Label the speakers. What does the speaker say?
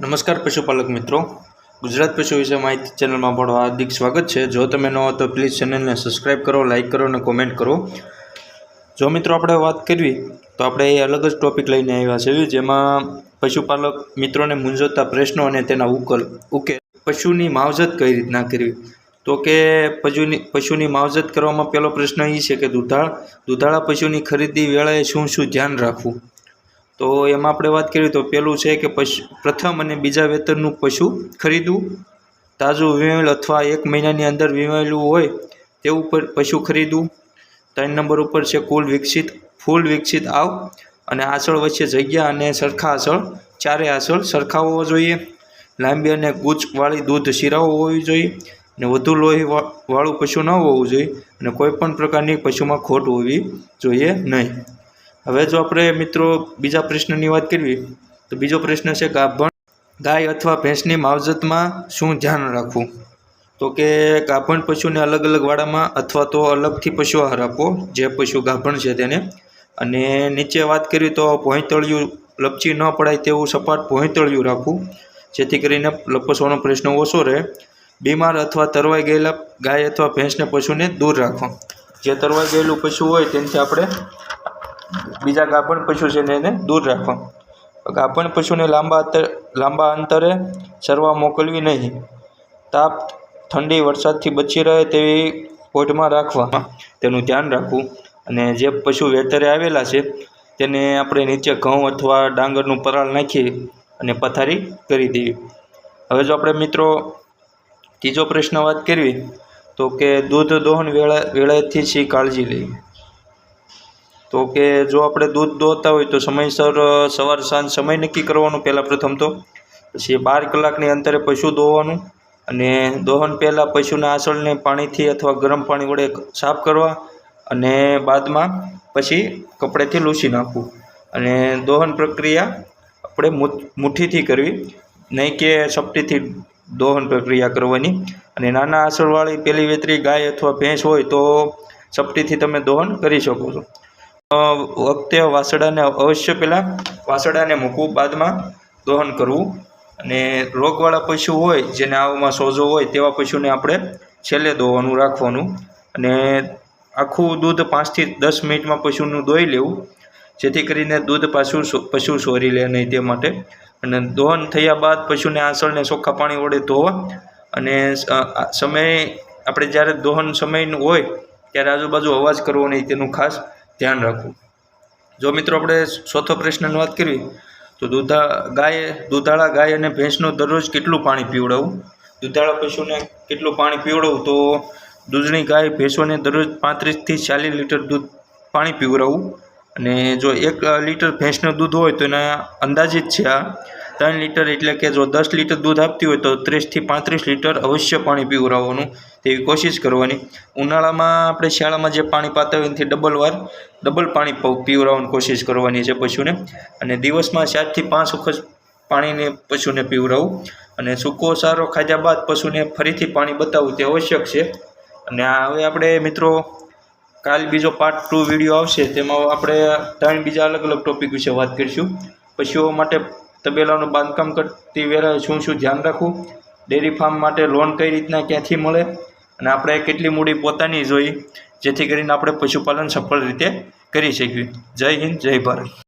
Speaker 1: નમસ્કાર પશુપાલક મિત્રો. ગુજરાત પશુ વિશે માહિતી ચેનલમાં આપણું હાર્દિક સ્વાગત છે. જો તમે ન હો તો પ્લીઝ ચેનલને સબસ્ક્રાઈબ કરો, લાઇક કરો અને કોમેન્ટ કરો. જો મિત્રો આપણે વાત કરવી, તો આપણે એ અલગ જ ટોપિક લઈને આવ્યા છે જેમાં પશુપાલક મિત્રોને મૂંઝવતા પ્રશ્નો અને તેના ઉકેલ ઉકેલ, પશુની માવજત કઈ રીતના કરવી? તો કે પશુની પશુની માવજત કરવામાં પહેલો પ્રશ્ન એ છે કે દુધાળ, દુધાળા પશુની ખરીદી વેળાએ શું શું ધ્યાન રાખવું? તો એમાં આપણે વાત કરીએ તો પહેલું છે કે પશુ, પ્રથમ અને બીજા વેતનનું પશુ ખરીદવું. તાજું વીમેલ અથવા એક મહિનાની અંદર વીમેલું હોય તેવું પર- પશુ ખરીદવું. ત્રણ નંબર ઉપર છે કુલ વિકસિત, ફૂલ વિકસિત આવ અને આસળ વચ્ચે જગ્યા અને સરખા આસળ, ચારે આસળ સરખા હોવો જોઈએ. લાંબી અને ગૂંચવાળી દૂધ શિરાઓ હોવી જોઈએ અને વધુ લોહી વાળું પશુ ન હોવું જોઈએ અને કોઈપણ પ્રકારની પશુમાં ખોટ હોવી જોઈએ નહીં. હવે જો આપણે મિત્રો બીજા પ્રશ્નની વાત કરવી, તો બીજો પ્રશ્ન છે ગાભણ ગાય અથવા ભેંસની માવજતમાં શું ધ્યાન રાખવું? તો કે ગાભણ પશુને અલગ અલગ વાડામાં અથવા તો અલગથી પશુ આહાર આપવો, જે પશુ ગાભણ છે તેને. અને નીચે વાત કરી તો ભોંયતળિયું લપચી ન પડાય તેવું સપાટ ભોંયતળિયું રાખવું, જેથી કરીને લપસવાનો પ્રશ્ન ઓછો રહે. બીમાર અથવા તરવાઈ ગયેલા ગાય અથવા ભેંસને પશુને દૂર રાખવા. જે તરવાઈ ગયેલું પશુ હોય તેનાથી આપણે બીજા ગાભણ પશુ છે એને દૂર રાખવા. ગાભણ પશુને લાંબા લાંબા અંતરે ચરવા મોકલવી નહીં. તાપ, ઠંડી વરસાદથી બચી રહે તેવી પોટમાં રાખવા. તેનું ધ્યાન રાખવું. અને જે પશુ વેતરે આવેલા છે, તેને આપણે નીચે ઘઉં અથવા ડાંગરનું પરાળ નાખી અને પથારી કરી દેવી. હવે જો આપણે મિત્રો ત્રીજો પ્રશ્ન વાત કરવી, તો કે દૂધ દોહન વેળા વેળાથી શી કાળજી લેવી? તો કે જો આપણે દૂધ દોહતા હોય તો સમયસર સવાર સાંજ સમય નક્કી કરવાનો પહેલાં પ્રથમ તો. પછી બાર કલાકની અંતરે પશુ દોવાનું અને દોહન પહેલાં પશુના આસળને પાણીથી અથવા ગરમ પાણી વડે સાફ કરવા અને બાદમાં પછી કપડેથી લૂસી નાખવું. અને દોહન પ્રક્રિયા આપણે મુઠ- મુઠ્ઠીથી કરવી. નહીં કે સપટીથી દોહન પ્રક્રિયા કરવાની. અને નાના આસળવાળી પેલી વેતરી ગાય અથવા ભેંસ હોય તો સપટીથી તમે દોહન કરી શકો છો. વખતે વાસડાને અવશ્ય પહેલાં વાસડાને મૂકવું, બાદમાં દોહન કરવું. અને રોગવાળા પશુ હોય, જેને આવમાં સોજો હોય, તેવા પશુને આપણે છેલ્લે દોવાનું રાખવાનું. અને આખું દૂધ પાંચથી દસ મિનિટમાં પશુનું દોઈ લેવું, જેથી કરીને દૂધ પાછું પશુ સોરી લે નહીં તે માટે. અને દોહન થયા બાદ પશુને આસળને ચોખ્ખા પાણી વડે ધોવા. અને સમય, આપણે જ્યારે દોહન સમયનું હોય, ત્યારે આજુબાજુ અવાજ કરવો નહીં તેનું ખાસ ધ્યાન રાખવું. જો મિત્રો આપણે ચોથો પ્રશ્નની વાત કરવી, તો દૂધા ગાય, દૂધાળા ગાય અને ભેંસનું દરરોજ કેટલું પાણી પીવડાવવું? દૂધાળા પશુને કેટલું પાણી પીવડાવવું? તો દૂધની ગાય, ભેંસોને દરરોજ પાંત્રીસથી ચાલીસ લીટર દૂધ પાણી પીવડાવવું. અને જો એક લીટર ભેંસનું દૂધ હોય તો એના અંદાજિત છે આ. ત્રણ લીટર એટલે કે જો દસ લીટર દૂધ આપતી હોય તો ત્રીસથી પાંત્રીસ લીટર અવશ્ય પાણી પીવડાવવાનું તેવી કોશિશ કરવાની. ઉનાળામાં આપણે શાળામાં જે પાણી પાતા હોય એનાથી ડબલ વાર ડબલ પાણી પીવડાવવાની કોશિશ કરવાની છે પશુને. અને દિવસમાં ચારથી પાંચ વખત પાણીને પશુને પીવડાવવું અને સૂકો સારો ખાધા બાદ પશુને ફરીથી પાણી બતાવવું તે આવશ્યક છે. અને હવે આપણે મિત્રો કાલ બીજો પાર્ટ ટુ વીડિયો આવશે. તેમાં આપણે ત્રણ બીજા અલગ અલગ ટોપિક વિશે વાત કરીશું. પશુઓ માટે તબેલાનું બાંધકામ કરતી વેળાએ શું શું ધ્યાન રાખવું? ડેરી ફાર્મ માટે લોન કઈ રીતના ક્યાંથી મળે? અને આપણે કેટલી મૂડી પોતાની જોઈ, જેથી કરીને આપણે પશુપાલન સફળ રીતે કરી શકીએ. જય હિન્દ, જય ભારત.